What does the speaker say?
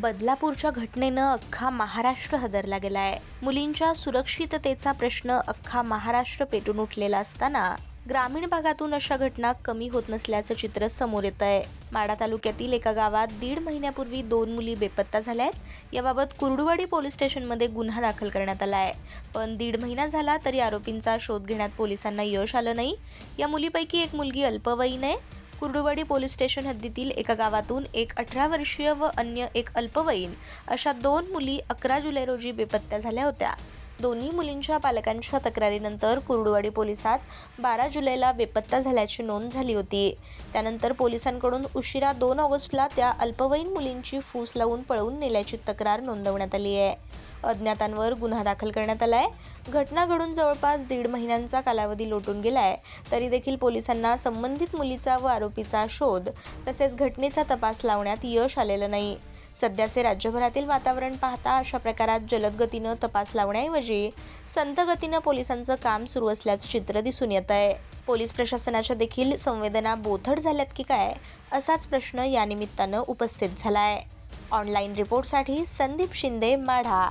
बदलापूरच्या घटनेनं अख्खा महाराष्ट्र हदरला गेलाय. मुलींच्या सुरक्षिततेचा प्रश्न अख्खा महाराष्ट्र पेटून उठलेला असताना ग्रामीण भागातून अशा घटना कमी होत नसल्याचं चित्र समोर येत आहे माडा तालुक्यातील एका गावात दीड महिन्यापूर्वी दोन मुली बेपत्ता झाल्या आहेत याबाबत कुर्डुवाडी पोलीस स्टेशनमध्ये गुन्हा दाखल करण्यात आला आहे पण दीड महिना झाला तरी आरोपींचा शोध घेण्यात पोलिसांना यश आलं नाही. या मुलीपैकी एक मुलगी अल्पवयीन आहे. कुर्डुवाडी पोलीस स्टेशन हद्दीतील एका गावातून एक अठरा वर्षीय व अन्य एक अल्पवयीन अशा दोन मुली अकरा जुलै रोजी बेपत्त्या झाल्या होत्या. दोन्ही मुलींच्या पालकांच्या तक्रारीनंतर कुर्डुवाडी पोलिसात बारा जुलैला बेपत्ता झाल्याची नोंद झाली होती. त्यानंतर पोलिसांकडून उशिरा दोन ऑगस्टला त्या अल्पवयीन मुलींची फूस लावून पळवून नेल्याची तक्रार नोंदवण्यात आली आहे. अज्ञातांवर गुन्हा दाखल करण्यात आला आहे. घटना घडून जवळपास दीड महिन्यांचा कालावधी लोटून गेलाय. तरी देखील पोलिसांना संबंधित मुलीचा व आरोपीचा शोध तसेच घटनेचा तपास लावण्यात यश आलेलं नाही. सध्याचे राज्यभरातील वातावरण पाहता अशा प्रकारात जलद गतीनं तपास लावण्याऐवजी संत गतीनं पोलिसांचं काम सुरू असल्याचं चित्र दिसून येत आहे. पोलीस प्रशासनाच्या देखील संवेदना बोथड झाल्यात की काय असाच प्रश्न या निमित्तानं उपस्थित झालाय. ऑनलाईन रिपोर्टसाठी संदीप शिंदे माढा.